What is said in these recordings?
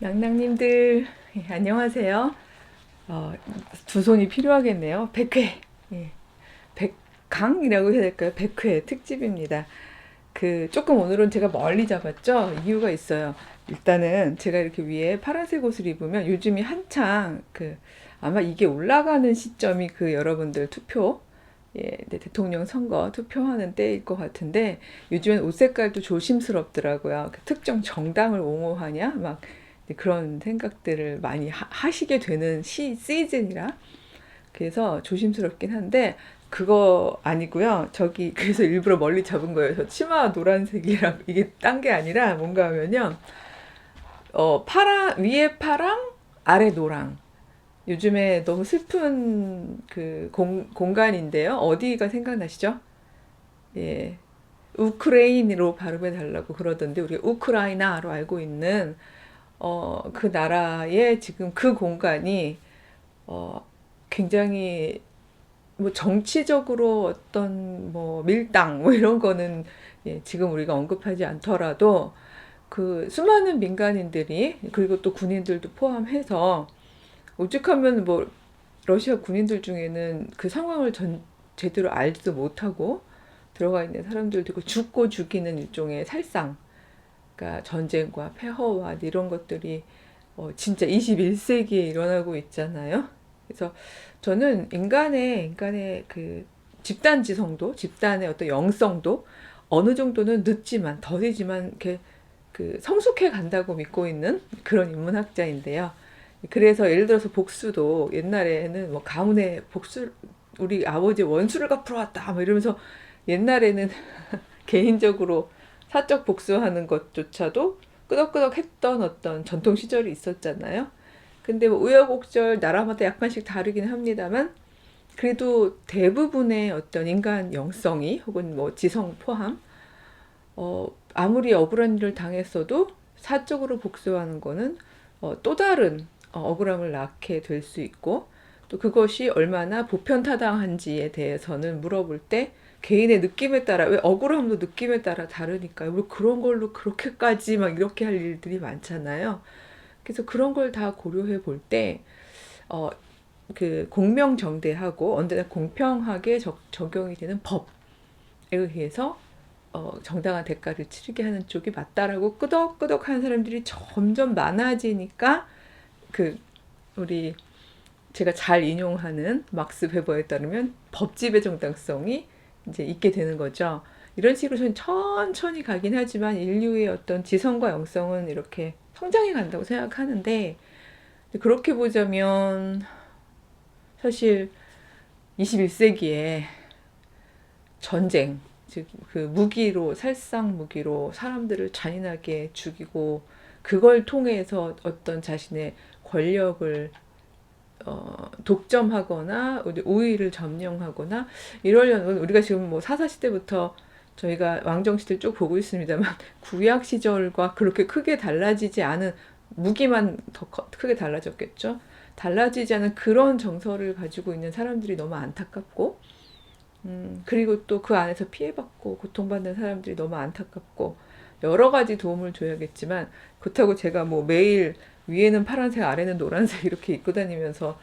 낭낭님들 예, 안녕하세요. 어, 두 손이 필요하겠네요. 100회. 예. 100강이라고 해야 될까요? 100회 특집입니다. 그 조금 오늘은 제가 멀리 잡았죠. 이유가 있어요. 일단은 제가 이렇게 위에 파란색 옷을 입으면 요즘이 한창 그 아마 이게 올라가는 시점이 그 여러분들 투표 예, 네, 대통령 선거 투표하는 때일 것 같은데 요즘엔 옷 색깔도 조심스럽더라고요. 그 특정 정당을 옹호하냐 막 그런 생각들을 많이 하, 시게 되는 시 시즌이라 그래서 조심스럽긴 한데 그거 아니고요. 저기 그래서 일부러 멀리 잡은 거예요. 저 치마 노란색이랑 이게 딴 게 아니라 뭔가 하면요. 어 파랑 위에 파랑 아래 노랑. 요즘에 너무 슬픈 그 공, 공간인데요. 어디가 생각나시죠? 예. 우크레인으로 발음해 달라고 그러던데 우리 우크라이나로 알고 있는 어, 그 나라의 지금 그 공간이 어, 굉장히 뭐 정치적으로 어떤 뭐 밀당 뭐 이런 거는 예, 지금 우리가 언급하지 않더라도 그 수많은 민간인들이 그리고 또 군인들도 포함해서 오죽하면 뭐 러시아 군인들 중에는 그 상황을 전 제대로 알지도 못하고 들어가 있는 사람들도 있고 죽고 죽이는 일종의 살상 그러니까 전쟁과 폐허와 이런 것들이 어, 진짜 21세기에 일어나고 있잖아요. 그래서 저는 인간의 인간의 그 집단 지성도, 집단의 어떤 영성도 어느 정도는 늦지만 더디지만 이렇게 그 성숙해 간다고 믿고 있는 그런 인문학자인데요. 그래서 예를 들어서 복수도 옛날에는 뭐 가문의 복수 우리 아버지 원수를 갚으러 왔다 뭐 이러면서 옛날에는 개인적으로 사적 복수하는 것조차도 끄덕끄덕 했던 어떤 전통 시절이 있었잖아요. 근데 뭐 우여곡절 나라마다 약간씩 다르긴 합니다만 그래도 대부분의 어떤 인간 영성이 혹은 뭐 지성 포함 어 아무리 억울한 일을 당했어도 사적으로 복수하는 거는 어, 또 다른 어, 억울함을 낳게 될 수 있고 또 그것이 얼마나 보편타당한지에 대해서는 물어볼 때 개인의 느낌에 따라 왜 억울함도 느낌에 따라 다르니까요. 왜 그런 걸로 그렇게까지 막 이렇게 할 일들이 많잖아요. 그래서 그런 걸 다 고려해 볼 때 어, 그 공명정대하고 언제나 공평하게 적, 적용이 되는 법에 의해서 어, 정당한 대가를 치르게 하는 쪽이 맞다라고 끄덕끄덕 하는 사람들이 점점 많아지니까 그 우리 제가 잘 인용하는 막스 베버에 따르면 법집의 정당성이 이제 있게 되는 거죠. 이런 식으로 저는 천천히 가긴 하지만 인류의 어떤 지성과 영성은 이렇게 성장해 간다고 생각하는데 그렇게 보자면 사실 21세기에 전쟁, 즉 그 무기로 살상 무기로 사람들을 잔인하게 죽이고 그걸 통해서 어떤 자신의 권력을 어, 독점하거나 우위를 점령하거나 이러려는 우리가 지금 뭐 사사 시대부터 저희가 왕정 시대를 쭉 보고 있습니다만 구약 시절과 그렇게 크게 달라지지 않은 무기만 더 크게 달라졌겠죠. 달라지지 않은 그런 정서를 가지고 있는 사람들이 너무 안타깝고, 음, 그리고 또 그 안에서 피해받고 고통받는 사람들이 너무 안타깝고, 여러 가지 도움을 줘야겠지만, 그렇다고 제가 뭐 매일 위에는 파란색, 아래는 노란색 이렇게 입고 다니면서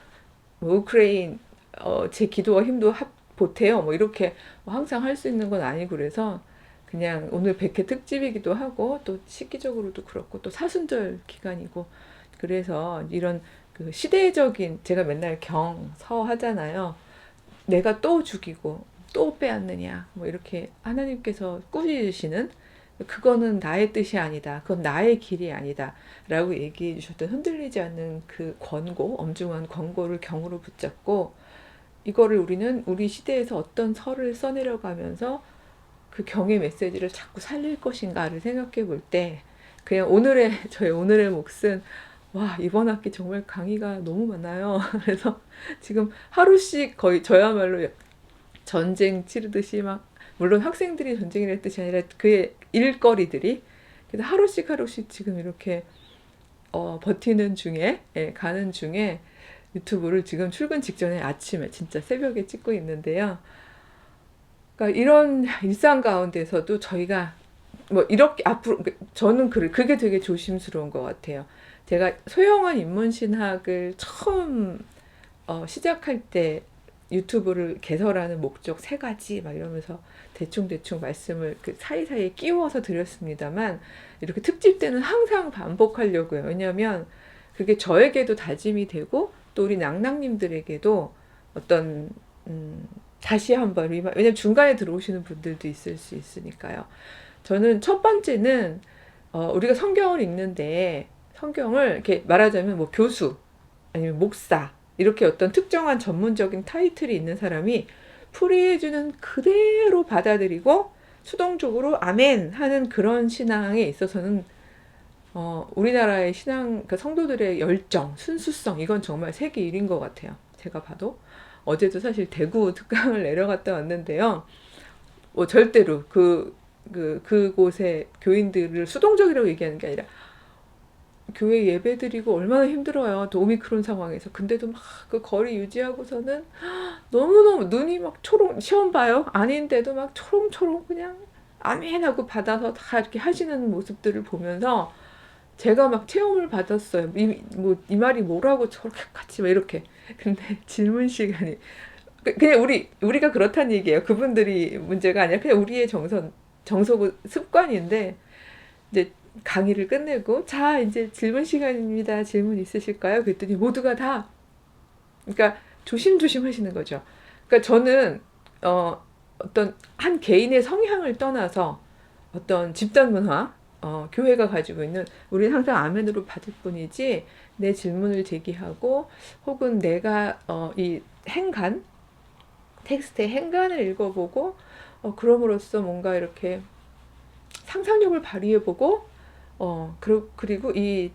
뭐 우크레인 어, 제 기도와 힘도 합 보태요. 뭐 이렇게 뭐 항상 할 수 있는 건 아니고 그래서 그냥 오늘 백회 특집이기도 하고 또 시기적으로도 그렇고 또 사순절 기간이고 그래서 이런 그 시대적인 제가 맨날 경서 하잖아요. 내가 또 죽이고 또 빼앗느냐 뭐 이렇게 하나님께서 꾸짖으시는 그거는 나의 뜻이 아니다. 그건 나의 길이 아니다. 라고 얘기해 주셨던 흔들리지 않는 그 권고, 엄중한 권고를 경으로 붙잡고 이거를 우리는 우리 시대에서 어떤 설을 써내려가면서 그 경의 메시지를 자꾸 살릴 것인가를 생각해 볼 때 그냥 오늘의 저의 오늘의 몫은 와 이번 학기 정말 강의가 너무 많아요. 그래서 지금 하루씩 거의 저야말로 전쟁 치르듯이 막 물론 학생들이 전쟁을 할 뜻이 아니라 그의 일거리들이 그래서 하루씩 하루씩 지금 이렇게 어, 버티는 중에 예, 가는 중에 유튜브를 지금 출근 직전에 아침에 진짜 새벽에 찍고 있는데요. 그러니까 이런 일상 가운데서도 저희가 뭐 이렇게 앞으로 저는 그 그게 되게 조심스러운 것 같아요. 제가 소영원 인문신학을 처음 어, 시작할 때 유튜브를 개설하는 목적 세 가지 막 이러면서 대충 대충 말씀을 그 사이사이에 끼워서 드렸습니다만 이렇게 특집 때는 항상 반복하려고요. 왜냐하면 그게 저에게도 다짐이 되고 또 우리 낭낭님들에게도 어떤 음, 다시 한번 리마 왜냐면 중간에 들어오시는 분들도 있을 수 있으니까요. 저는 첫 번째는 어, 우리가 성경을 읽는데 성경을 이렇게 말하자면 뭐 교수 아니면 목사 이렇게 어떤 특정한 전문적인 타이틀이 있는 사람이 풀이해주는 그대로 받아들이고 수동적으로 아멘 하는 그런 신앙에 있어서는 어, 우리나라의 신앙 그 성도들의 열정, 순수성 이건 정말 세계 1인 것 같아요. 제가 봐도 어제도 사실 대구 특강을 내려갔다 왔는데요. 뭐 절대로 그, 그 그곳의 교인들을 수동적이라고 얘기하는 게 아니라 교회 예배 드리고 얼마나 힘들어요. 또 오미크론 상황에서. 근데도 막 그 거리 유지하고서는 너무너무 눈이 막 초롱, 시험 봐요. 아닌데도 막 초롱초롱 그냥 아멘 하고 받아서 다 이렇게 하시는 모습들을 보면서 제가 막 체험을 받았어요. 이, 뭐, 이 말이 뭐라고 저렇게 같이 막 이렇게. 근데 질문 시간이. 그- 그냥 우리, 우리가 그렇다는 얘기예요. 그분들이 문제가 아니라 그냥 우리의 정선, 정석 습관인데, 이제 강의를 끝내고, 자, 이제 질문 시간입니다. 질문 있으실까요? 그랬더니 모두가 다, 그러니까 조심조심 하시는 거죠. 그러니까 저는, 어, 어떤 한 개인의 성향을 떠나서 어떤 집단 문화, 어, 교회가 가지고 있는, 우리는 항상 아멘으로 받을 뿐이지, 내 질문을 제기하고, 혹은 내가, 어, 이 행간, 텍스트의 행간을 읽어보고, 어, 그럼으로써 뭔가 이렇게 상상력을 발휘해보고, 어, 그리고, 그리고 이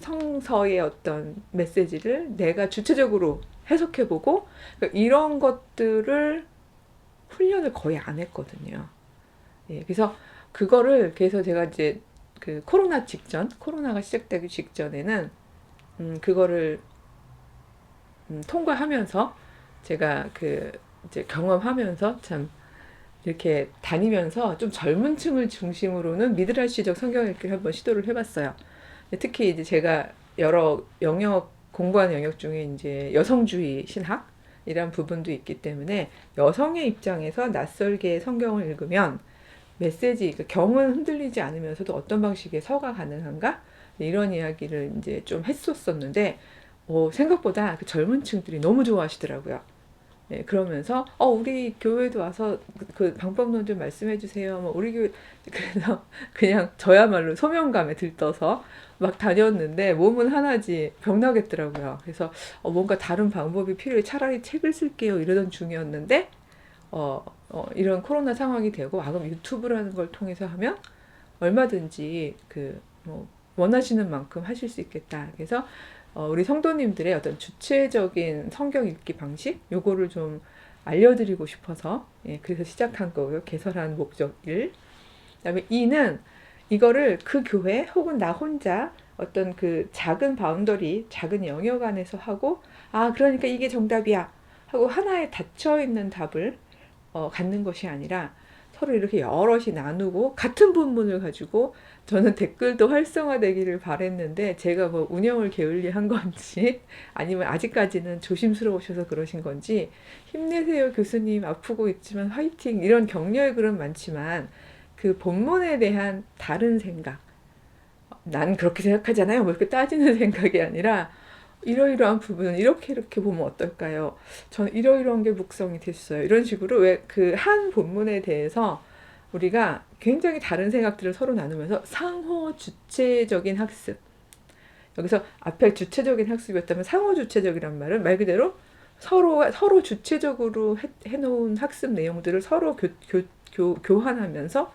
성서의 어떤 메시지를 내가 주체적으로 해석해보고, 그러니까 이런 것들을 훈련을 거의 안 했거든요. 예, 그래서 그거를 그래서 제가 이제 그 코로나 직전, 코로나가 시작되기 직전에는 음, 그거를 음, 통과하면서 제가 그 이제 경험하면서 참 이렇게 다니면서 좀 젊은 층을 중심으로는 미드라시적 성경 읽기를 한번 시도를 해봤어요. 특히 이제 제가 여러 영역 공부하는 영역 중에 이제 여성주의 신학 이란 부분도 있기 때문에 여성의 입장에서 낯설게 성경을 읽으면 메시지, 그 경은 흔들리지 않으면서도 어떤 방식의 서가 가능한가? 이런 이야기를 이제 좀 했었었는데, 어, 생각보다 그 젊은 층들이 너무 좋아하시더라고요. 네, 그러면서, 어, 우리 교회도 와서 그, 그 방법론 좀 말씀해 주세요. 뭐 우리 교회, 그래서 그냥 저야말로 소명감에 들떠서 막 다녔는데 몸은 하나지 병나겠더라고요. 그래서 어, 뭔가 다른 방법이 필요해. 차라리 책을 쓸게요. 이러던 중이었는데, 어, 어, 이런 코로나 상황이 되고, 아, 그럼 유튜브라는 걸 통해서 하면 얼마든지 그, 뭐, 원하시는 만큼 하실 수 있겠다. 그래서, 어, 우리 성도님들의 어떤 주체적인 성경 읽기 방식, 요거를 좀 알려드리고 싶어서, 예, 그래서 시작한 거고요. 개설한 목적 1. 그 다음에 2는 이거를 그 교회 혹은 나 혼자 어떤 그 작은 바운더리, 작은 영역 안에서 하고, 아, 그러니까 이게 정답이야. 하고 하나에 닫혀 있는 답을 어, 갖는 것이 아니라 서로 이렇게 여럿이 나누고 같은 본문을 가지고 저는 댓글도 활성화되기를 바랬는데 제가 뭐 운영을 게을리 한 건지 아니면 아직까지는 조심스러우셔서 그러신 건지 힘내세요 교수님. 아프고 있지만 화이팅. 이런 격려의 글은 많지만 그 본문에 대한 다른 생각. 난 그렇게 생각하잖아요. 뭐 이렇게 따지는 생각이 아니라 이러이러한 부분은 이렇게 이렇게 보면 어떨까요? 저는 이러이러한 게 묵성이 됐어요. 이런 식으로 왜 그 한 본문에 대해서 우리가 굉장히 다른 생각들을 서로 나누면서 상호 주체적인 학습. 여기서 앞에 주체적인 학습이었다면 상호 주체적이란 말은 말 그대로 서로 서로 주체적으로 해, 해놓은 학습 내용들을 서로 교, 교, 교, 교환하면서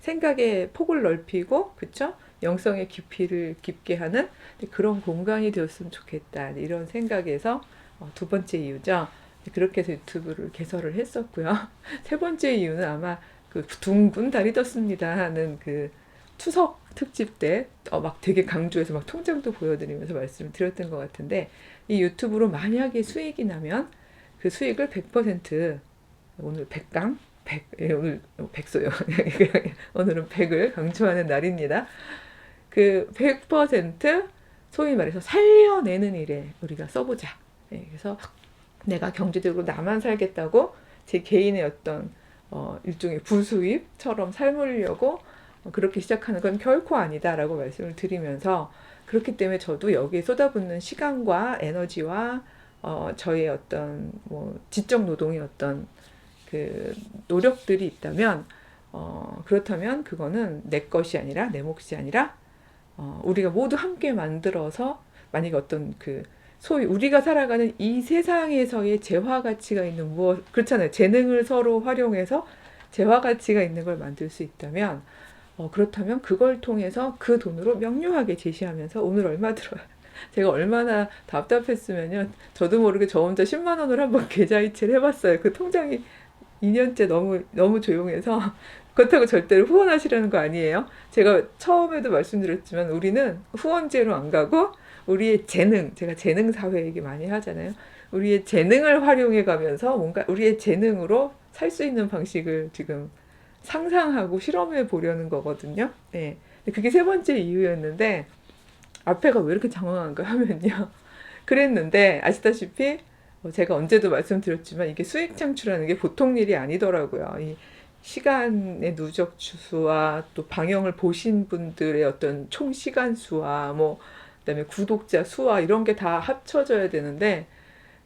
생각의 폭을 넓히고 그쵸? 영성의 깊이를 깊게 하는 그런 공간이 되었으면 좋겠다 이런 생각에서 어, 두 번째 이유죠. 그렇게 해서 유튜브를 개설을 했었고요. 세 번째 이유는 아마 그 둥근 달이 떴습니다 하는 그 추석 특집 때 막 되게 강조해서 막 통장도 보여드리면서 말씀을 드렸던 것 같은데 이 유튜브로 만약에 수익이 나면 그 수익을 100% 오늘 100강 100, 예, 오늘 백소요. 오늘은 100을 강조하는 날입니다. 그 100% 소위 말해서 살려내는 일에 우리가 써보자. 예, 그래서 내가 경제적으로 나만 살겠다고 제 개인의 어떤 어, 일종의 부수입처럼 삶으려고 어, 그렇게 시작하는 건 결코 아니다라고 말씀을 드리면서 그렇기 때문에 저도 여기에 쏟아붓는 시간과 에너지와 어, 저의 어떤 뭐 지적 노동의 어떤 그 노력들이 있다면 어, 그렇다면 그거는 내 것이 아니라 내 몫이 아니라 어, 우리가 모두 함께 만들어서 만약에 어떤 그 소위 우리가 살아가는 이 세상에서의 재화 가치가 있는 무엇 그렇잖아요. 재능을 서로 활용해서 재화 가치가 있는 걸 만들 수 있다면 어, 그렇다면 그걸 통해서 그 돈으로 명료하게 제시하면서 오늘 얼마 들어요 제가 얼마나 답답했으면요. 저도 모르게 저 혼자 10만 원을 한번 계좌 이체를 해봤어요. 그 통장이 2년째 너무 너무 조용해서 그렇다고 절대로 후원하시라는 거 아니에요. 제가 처음에도 말씀드렸지만 우리는 후원제로 안 가고 우리의 재능, 제가 재능 사회 얘기 많이 하잖아요. 우리의 재능을 활용해 가면서 뭔가 우리의 재능으로 살 수 있는 방식을 지금 상상하고 실험해 보려는 거거든요. 네. 그게 세 번째 이유였는데 앞에가 왜 이렇게 장황한가 하면요. 그랬는데 아시다시피 어, 제가 언제도 말씀드렸지만 이게 수익 창출하는 게 보통 일이 아니더라고요. 이 시간의 누적 수와 또 방영을 보신 분들의 어떤 총 시간 수와 뭐 그다음에 구독자 수와 이런 게 다 합쳐져야 되는데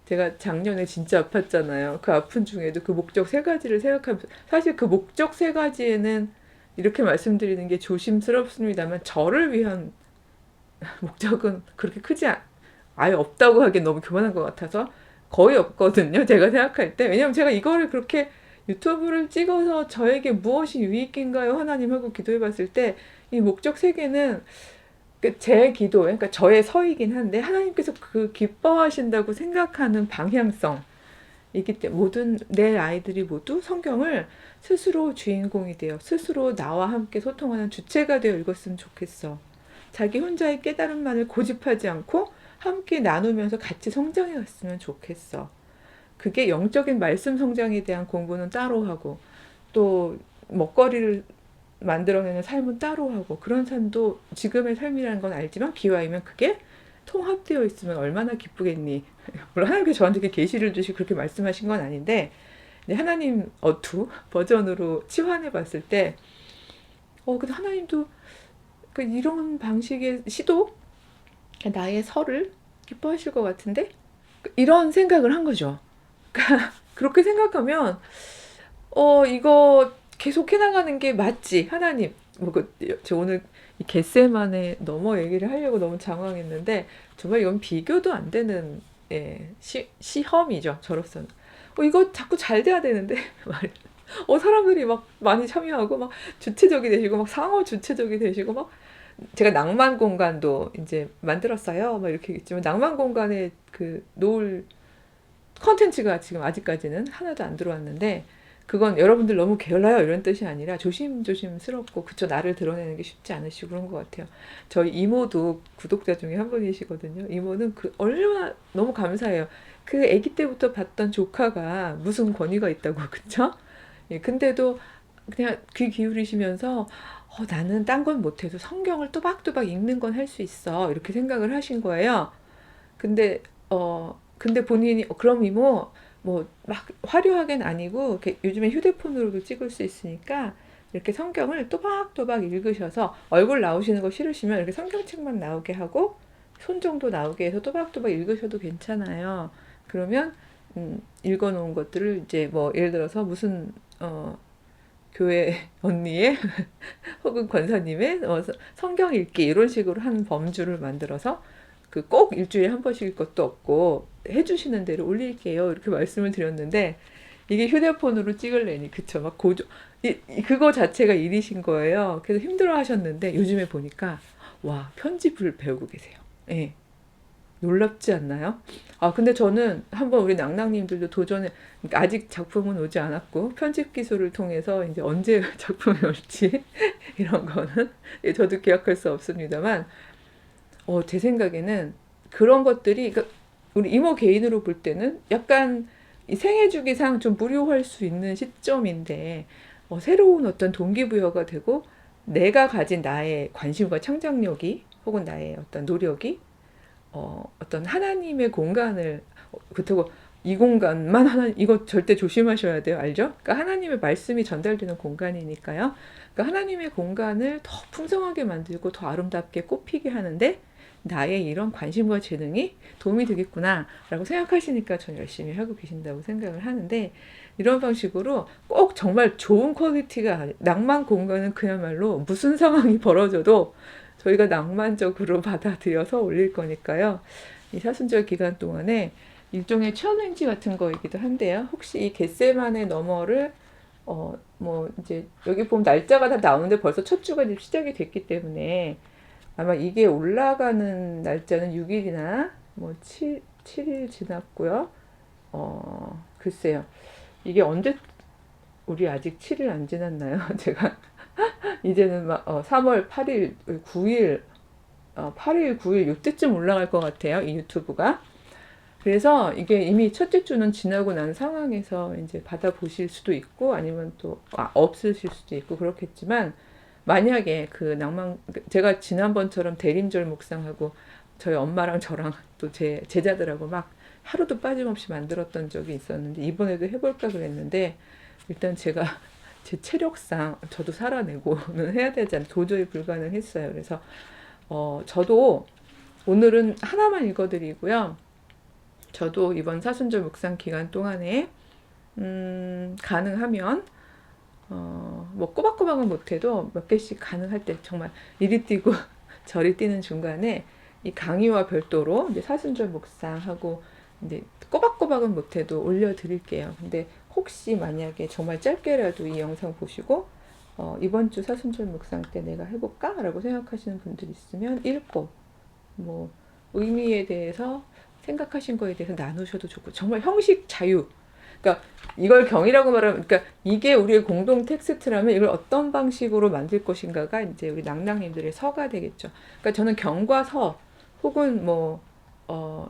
제가 작년에 진짜 아팠잖아요. 그 아픈 중에도 그 목적 세 가지를 생각하면서 사실 그 목적 세 가지에는 이렇게 말씀드리는 게 조심스럽습니다만 저를 위한 목적은 그렇게 크지 않, 아예 없다고 하기엔 너무 교만한 것 같아서 거의 없거든요. 제가 생각할 때. 왜냐면 제가 이거를 그렇게 유튜브를 찍어서 저에게 무엇이 유익인가요? 하나님 하고 기도해 봤을 때 이 목적 세계는 그제 기도, 그러니까 저의 서이긴 한데 하나님께서 그 기뻐하신다고 생각하는 방향성 이기 때문에 모든 내 아이들이 모두 성경을 스스로 주인공이 되어 스스로 나와 함께 소통하는 주체가 되어 읽었으면 좋겠어. 자기 혼자의 깨달음만을 고집하지 않고 함께 나누면서 같이 성장해 갔으면 좋겠어. 그게 영적인 말씀 성장에 대한 공부는 따로 하고 또 먹거리를 만들어내는 삶은 따로 하고 그런 삶도 지금의 삶이라는 건 알지만 기와이면 그게 통합되어 있으면 얼마나 기쁘겠니. 물론 하나님께서 저한테 이렇게 계시를 주시고 그렇게 말씀하신 건 아닌데 하나님 어투 버전으로 치환해 봤을 때 어, 근데 하나님도 그 이런 방식의 시도 나의 설을 기뻐하실 것 같은데 이런 생각을 한 거죠. 그러니까 그렇게 생각하면 어 이거 계속 해나가는 게 맞지 하나님 뭐그저 오늘 이 겟세만에 넘어 얘기를 하려고 너무 장황했는데 정말 이건 비교도 안 되는 예, 시, 시험이죠 저로서는 어 이거 자꾸 잘 돼야 되는데 말이야. 어 사람들이 막 많이 참여하고 막 주체적이 되시고 막 상호 주체적이 되시고 막 제가 낭만 공간도 이제 만들었어요. 막 이렇게 있지만 낭만 공간에 그 놓을 컨텐츠가 지금 아직까지는 하나도 안 들어왔는데 그건 여러분들 너무 게을러요 이런 뜻이 아니라 조심조심스럽고 그쵸 나를 드러내는 게 쉽지 않으시고 그런 것 같아요. 저희 이모도 구독자 중에 한 분이시거든요. 이모는 그 얼마나 너무 감사해요. 그 아기 때부터 봤던 조카가 무슨 권위가 있다고 그쵸? 예, 근데도 그냥 귀 기울이시면서 어, 나는 딴 건 못해도 성경을 또박또박 읽는 건 할 수 있어 이렇게 생각을 하신 거예요. 근데 어 근데 본인이 어, 그럼 이모 뭐 막 화려하게는 아니고 요즘에 휴대폰으로도 찍을 수 있으니까 이렇게 성경을 또박또박 읽으셔서 얼굴 나오시는 거 싫으시면 이렇게 성경책만 나오게 하고 손 정도 나오게 해서 또박또박 읽으셔도 괜찮아요. 그러면 음, 읽어 놓은 것들을 이제 뭐 예를 들어서 무슨 어 교회 언니의 혹은 권사님의 어, 성경 읽기 이런 식으로 한 범주를 만들어서 그 꼭 일주일에 한 번씩일 것도 없고 해주시는 대로 올릴게요. 이렇게 말씀을 드렸는데 이게 휴대폰으로 찍을래니 그쵸? 막 고조 이, 이- 그거 자체가 일이신 거예요. 그래서 힘들어 하셨는데 요즘에 보니까 와 편집을 배우고 계세요. 예 놀랍지 않나요? 아 근데 저는 한번 우리 낭낭님들도 도전해 그러니까 아직 작품은 오지 않았고 편집 기술을 통해서 이제 언제 작품이 올지 이런 거는 예, 저도 기약할 수 없습니다만 어, 제 생각에는 그런 것들이 그러니까 우리 이모 개인으로 볼 때는 약간 이 생애 주기상 좀 무료할 수 있는 시점인데 어, 새로운 어떤 동기부여가 되고 내가 가진 나의 관심과 창작력이 혹은 나의 어떤 노력이 어, 어떤 하나님의 공간을 어, 그렇다고 이 공간만 하나 이거 절대 조심하셔야 돼요 알죠? 그러니까 하나님의 말씀이 전달되는 공간이니까요. 그러니까 하나님의 공간을 더 풍성하게 만들고 더 아름답게 꽃피게 하는데 나의 이런 관심과 재능이 도움이 되겠구나라고 생각하시니까 전 열심히 하고 계신다고 생각을 하는데 이런 방식으로 꼭 정말 좋은 퀄리티가 낭만 공간은 그야말로 무슨 상황이 벌어져도 저희가 낭만적으로 받아들여서 올릴 거니까요. 이 사순절 기간 동안에 일종의 챌린지 같은 거이기도 한데요. 혹시 이 겟세만의 너머를 어 뭐 이제 여기 보면 날짜가 다 나오는데 벌써 첫 주가 지금 시작이 됐기 때문에 아마 이게 올라가는 날짜는 6일이나 뭐 7, 7일 지났고요. 어 글쎄요. 이게 언제 우리 아직 7일 안 지났나요? 제가 이제는 막 어, 3월 8일, 9일, 어, 8일, 9일 이때쯤 올라갈 것 같아요. 이 유튜브가. 그래서 이게 이미 첫째 주는 지나고 난 상황에서 이제 받아보실 수도 있고 아니면 또 아, 없으실 수도 있고 그렇겠지만 만약에 그 낭만 제가 지난번처럼 대림절 묵상하고 저희 엄마랑 저랑 또 제 제자들하고 막 하루도 빠짐없이 만들었던 적이 있었는데 이번에도 해볼까 그랬는데 일단 제가 제 체력상 저도 살아내고는 해야 되지 않 도저히 불가능했어요. 그래서 어 저도 오늘은 하나만 읽어드리고요. 저도 이번 사순절 묵상 기간 동안에 음, 가능하면 어, 뭐 꼬박꼬박은 못해도 몇 개씩 가능할 때 정말 이리 뛰고 저리 뛰는 중간에 이 강의와 별도로 이제 사순절 묵상하고 이제 꼬박꼬박은 못해도 올려드릴게요. 근데 혹시 만약에 정말 짧게라도 이 영상 보시고 어, 이번 주 사순절 묵상 때 내가 해볼까 라고 생각하시는 분들 있으면 읽고 뭐 의미에 대해서 생각하신 거에 대해서 나누셔도 좋고 정말 형식 자유. 그러니까 이걸 경이라고 말하면 그러니까 이게 우리의 공동 텍스트라면 이걸 어떤 방식으로 만들 것인가가 이제 우리 낭낭님들의 서가 되겠죠. 그러니까 저는 경과 서 혹은 뭐 어,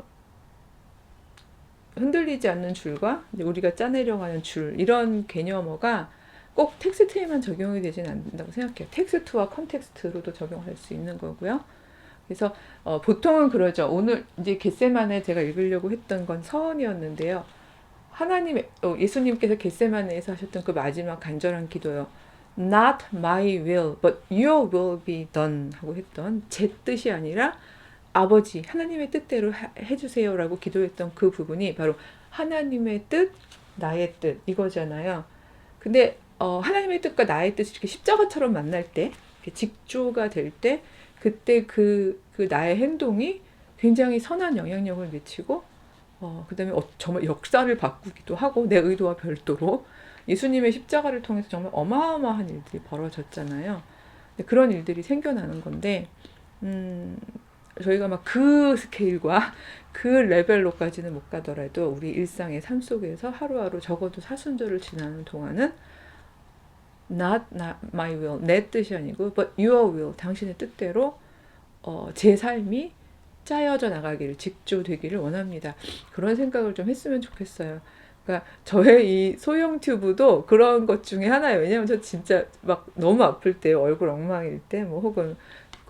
흔들리지 않는 줄과 우리가 짜내려가는 줄 이런 개념어가 꼭 텍스트에만 적용이 되지는 않는다고 생각해요. 텍스트와 컨텍스트로도 적용할 수 있는 거고요. 그래서 어, 보통은 그러죠. 오늘 이제 겟세만에 제가 읽으려고 했던 건 서원이었는데요. 하나님, 어, 예수님께서 겟세만에서 하셨던 그 마지막 간절한 기도요. Not my will, but your will be done 하고 했던 제 뜻이 아니라 아버지 하나님의 뜻대로 하- 해주세요라고 기도했던 그 부분이 바로 하나님의 뜻, 나의 뜻 이거잖아요. 근데 어, 하나님의 뜻과 나의 뜻이 이렇게 십자가처럼 만날 때, 직조가 될 때, 그때 그, 그 나의 행동이 굉장히 선한 영향력을 미치고, 어, 그 다음에 어, 정말 역사를 바꾸기도 하고, 내 의도와 별도로 예수님의 십자가를 통해서 정말 어마어마한 일들이 벌어졌잖아요. 그런 일들이 생겨나는 건데, 음, 저희가 막 그 스케일과 그 레벨로까지는 못 가더라도 우리 일상의 삶 속에서 하루하루 적어도 사순절을 지나는 동안은 not, not my will 내 뜻이 아니고 but your will 당신의 뜻대로 어, 제 삶이 짜여져 나가기를 직조되기를 원합니다. 그런 생각을 좀 했으면 좋겠어요. 그러니까 저의 이 소형 튜브도 그런 것 중에 하나예요. 왜냐면 저 진짜 막 너무 아플 때 얼굴 엉망일 때 뭐 혹은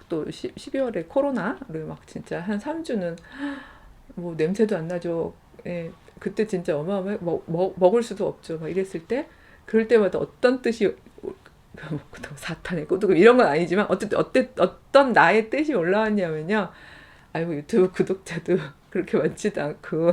또 10, 12월에 코로나를 막 진짜 한 3주는 뭐 냄새도 안 나죠. 예, 그때 진짜 어마어마해 먹, 먹, 먹을 수도 없죠. 막 이랬을 때 그럴 때마다 어떤 뜻이 뭐 사탄의 꼬드금 이런 건 아니지만 어쨌든 어때, 어떤 나의 뜻이 올라왔냐면요. 아이고 유튜브 구독자도 그렇게 많지도 않고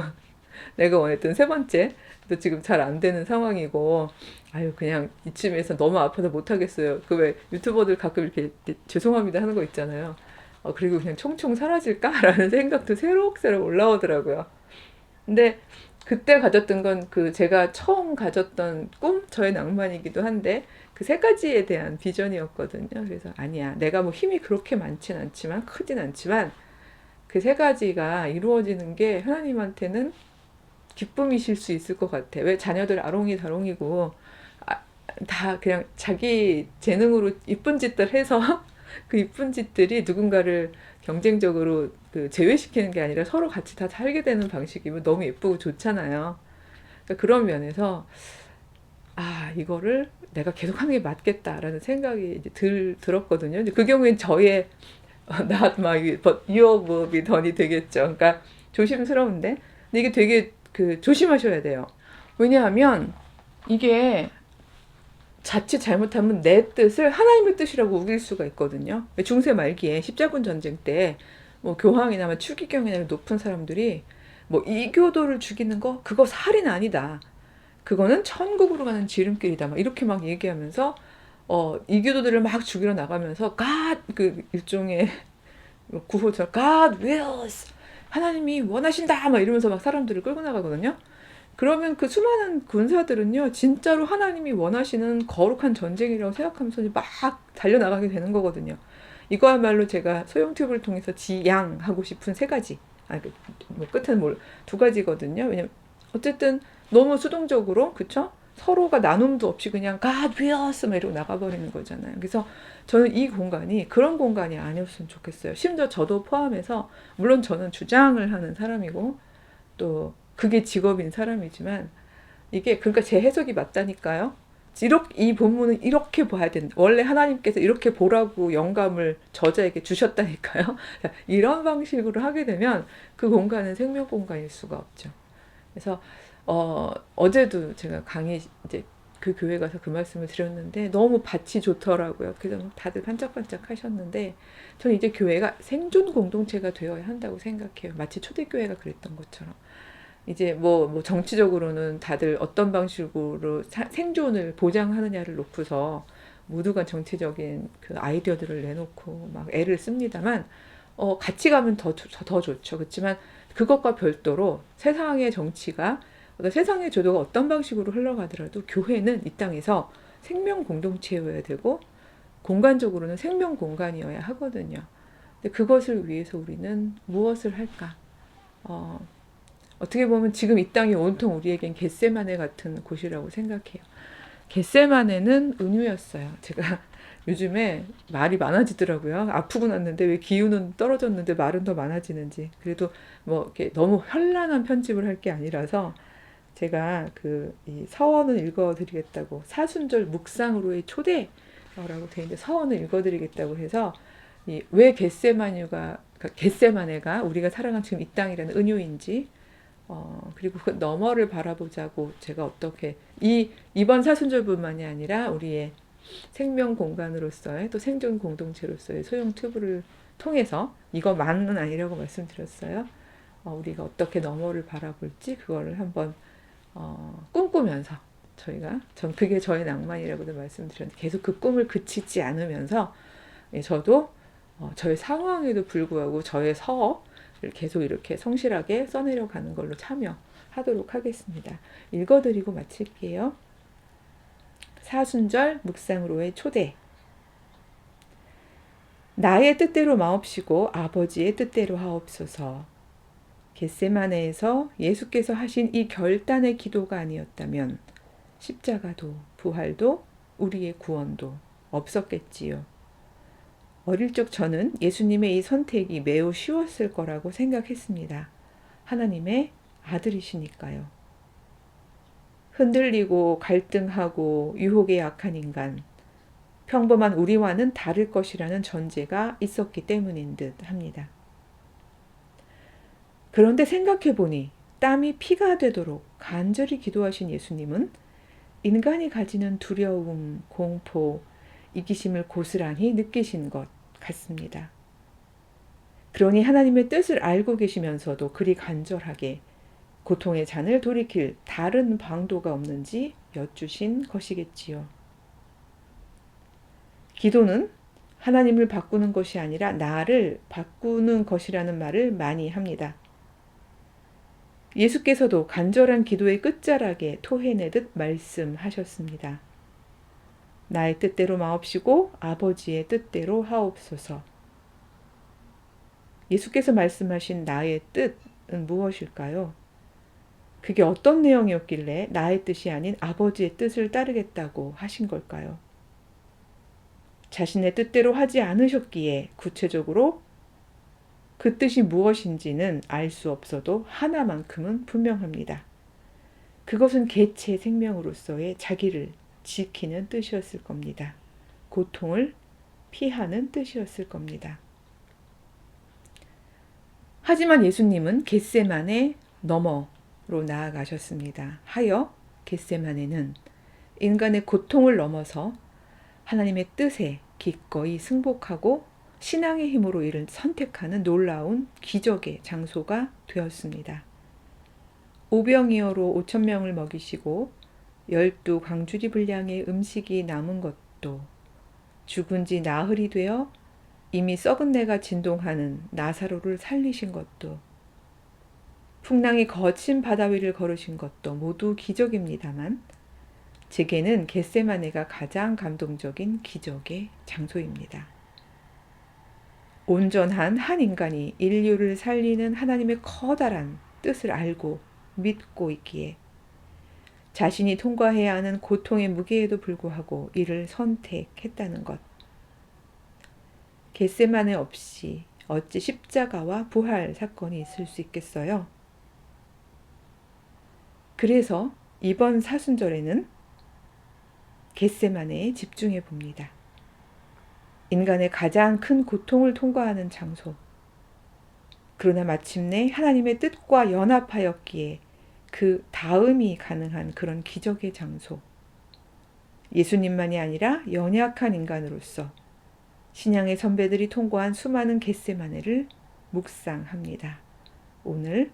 내가 원했던 세 번째 또 지금 잘 안 되는 상황이고 아유 그냥 이쯤에서 너무 아파서 못 하겠어요. 그 왜 유튜버들 가끔 이렇게 죄송합니다 하는 거 있잖아요. 어, 그리고 그냥 총총 사라질까라는 생각도 새록새록 올라오더라고요. 근데 그때 가졌던 건 그 제가 처음 가졌던 꿈, 저의 낭만이기도 한데 그 세 가지에 대한 비전이었거든요. 그래서 아니야, 내가 뭐 힘이 그렇게 많진 않지만 크진 않지만 그 세 가지가 이루어지는 게 하나님한테는 기쁨이실 수 있을 것 같아. 왜 자녀들 아롱이 다롱이고 아, 다 그냥 자기 재능으로 이쁜 짓들 해서 그 이쁜 짓들이 누군가를 경쟁적으로 그 제외시키는 게 아니라 서로 같이 다 살게 되는 방식이면 너무 예쁘고 좋잖아요. 그러니까 그런 면에서 아 이거를 내가 계속 하는 게 맞겠다라는 생각이 이제 들 들었거든요. 이제 그 경우엔 저의 will be done이 되겠죠. 그러니까 조심스러운데 근데 이게 되게 그 조심하셔야 돼요. 왜냐하면 이게 자칫 잘못하면 내 뜻을 하나님의 뜻이라고 우길 수가 있거든요. 중세 말기에 십자군 전쟁 때 뭐 교황이나 뭐 추기경이나 높은 사람들이 뭐 이교도를 죽이는 거 그거 살인 아니다. 그거는 천국으로 가는 지름길이다. 막 이렇게 막 얘기하면서 어 이교도들을 막 죽이러 나가면서 God 그 일종의 구호처럼 God wills 하나님이 원하신다 막 이러면서 막 사람들을 끌고 나가거든요. 그러면 그 수많은 군사들은요, 진짜로 하나님이 원하시는 거룩한 전쟁이라고 생각하면서 막 달려나가게 되는 거거든요. 이거야말로 제가 소형 튜브를 통해서 지양하고 싶은 세 가지. 아, 그, 뭐 끝은 뭘두 가지거든요. 왜냐면 어쨌든 너무 수동적으로, 그쵸? 서로가 나눔도 없이 그냥 God wills 막 이러고 나가버리는 거잖아요. 그래서 저는 이 공간이 그런 공간이 아니었으면 좋겠어요. 심지어 저도 포함해서, 물론 저는 주장을 하는 사람이고, 또 그게 직업인 사람이지만 이게 그러니까 제 해석이 맞다니까요. 이렇게 이 본문은 이렇게 봐야 된다. 원래 하나님께서 이렇게 보라고 영감을 저자에게 주셨다니까요. 이런 방식으로 하게 되면 그 공간은 생명 공간일 수가 없죠. 그래서 어, 어제도 제가 강의 이제 그 교회 가서 그 말씀을 드렸는데 너무 밭이 좋더라고요. 그래서 다들 반짝반짝 하셨는데 저는 이제 교회가 생존 공동체가 되어야 한다고 생각해요. 마치 초대교회가 그랬던 것처럼. 이제 뭐, 뭐 정치적으로는 다들 어떤 방식으로 사, 생존을 보장하느냐를 놓고서 모두가 정치적인 그 아이디어들을 내놓고 막 애를 씁니다만 어, 같이 가면 더, 더 좋죠. 그렇지만 그것과 별도로 세상의 정치가 어떤 세상의 조도가 어떤 방식으로 흘러가더라도 교회는 이 땅에서 생명 공동체여야 되고 공간적으로는 생명 공간이어야 하거든요. 근데 그것을 위해서 우리는 무엇을 할까? 어, 어떻게 보면 지금 이 땅이 온통 우리에겐 겟세마네 같은 곳이라고 생각해요. 겟세마네는 은유였어요. 제가 요즘에 말이 많아지더라고요. 아프고 났는데 왜 기운은 떨어졌는데 말은 더 많아지는지. 그래도 뭐 이렇게 너무 현란한 편집을 할 게 아니라서 제가 그 이 서원을 읽어드리겠다고 사순절 묵상으로의 초대라고 돼 있는데 서원을 읽어드리겠다고 해서 이 왜 겟세마뉴가 그러니까 겟세마네가 우리가 살아간 지금 이 땅이라는 은유인지 어, 그리고 그 너머를 바라보자고 제가 어떻게 이 이번 사순절뿐만이 아니라 우리의 생명 공간으로서의 또 생존 공동체로서의 소형 튜브를 통해서 이거만은 아니라고 말씀드렸어요. 어, 우리가 어떻게 너머를 바라볼지 그거를 한번 어, 꿈꾸면서 저희가 전 그게 저의 낭만이라고도 말씀드렸는데 계속 그 꿈을 그치지 않으면서 예, 저도 어, 저의 상황에도 불구하고 저의 서 계속 이렇게 성실하게 써내려 가는 걸로 참여하도록 하겠습니다. 읽어드리고 마칠게요. 사순절 묵상으로의 초대. 나의 뜻대로 마옵시고 아버지의 뜻대로 하옵소서. 겟세마네에서 예수께서 하신 이 결단의 기도가 아니었다면 십자가도 부활도 우리의 구원도 없었겠지요. 어릴 적 저는 예수님의 이 선택이 매우 쉬웠을 거라고 생각했습니다. 하나님의 아들이시니까요. 흔들리고 갈등하고 유혹에 약한 인간, 평범한 우리와는 다를 것이라는 전제가 있었기 때문인 듯 합니다. 그런데 생각해 보니 땀이 피가 되도록 간절히 기도하신 예수님은 인간이 가지는 두려움, 공포, 이기심을 고스란히 느끼신 것 같습니다. 그러니 하나님의 뜻을 알고 계시면서도 그리 간절하게 고통의 잔을 돌이킬 다른 방도가 없는지 여쭈신 것이겠지요. 기도는 하나님을 바꾸는 것이 아니라 나를 바꾸는 것이라는 말을 많이 합니다. 예수께서도 간절한 기도의 끝자락에 토해내듯 말씀하셨습니다. 나의 뜻대로 마옵시고 아버지의 뜻대로 하옵소서. 예수께서 말씀하신 나의 뜻은 무엇일까요? 그게 어떤 내용이었길래 나의 뜻이 아닌 아버지의 뜻을 따르겠다고 하신 걸까요? 자신의 뜻대로 하지 않으셨기에 구체적으로 그 뜻이 무엇인지는 알 수 없어도 하나만큼은 분명합니다. 그것은 개체 생명으로서의 자기를 지키는 뜻이었을 겁니다. 고통을 피하는 뜻이었을 겁니다. 하지만 예수님은 겟세만의 너머로 나아가셨습니다. 하여 겟세만에는 인간의 고통을 넘어서 하나님의 뜻에 기꺼이 승복하고 신앙의 힘으로 이를 선택하는 놀라운 기적의 장소가 되었습니다. 오병이어로 5천 명을 먹이시고 열두 광주리 분량의 음식이 남은 것도 죽은 지 나흘이 되어 이미 썩은 내가 진동하는 나사로를 살리신 것도 풍랑이 거친 바다 위를 걸으신 것도 모두 기적입니다만 제게는 겟세마네가 가장 감동적인 기적의 장소입니다. 온전한 한 인간이 인류를 살리는 하나님의 커다란 뜻을 알고 믿고 있기에 자신이 통과해야 하는 고통의 무게에도 불구하고 이를 선택했다는 것. 겟세만에 없이 어찌 십자가와 부활 사건이 있을 수 있겠어요? 그래서 이번 사순절에는 겟세만에 집중해 봅니다. 인간의 가장 큰 고통을 통과하는 장소. 그러나 마침내 하나님의 뜻과 연합하였기에 그 다음이 가능한 그런 기적의 장소. 예수님만이 아니라 연약한 인간으로서 신앙의 선배들이 통과한 수많은 겟세마네를 묵상합니다. 오늘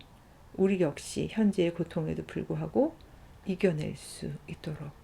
우리 역시 현재의 고통에도 불구하고 이겨낼 수 있도록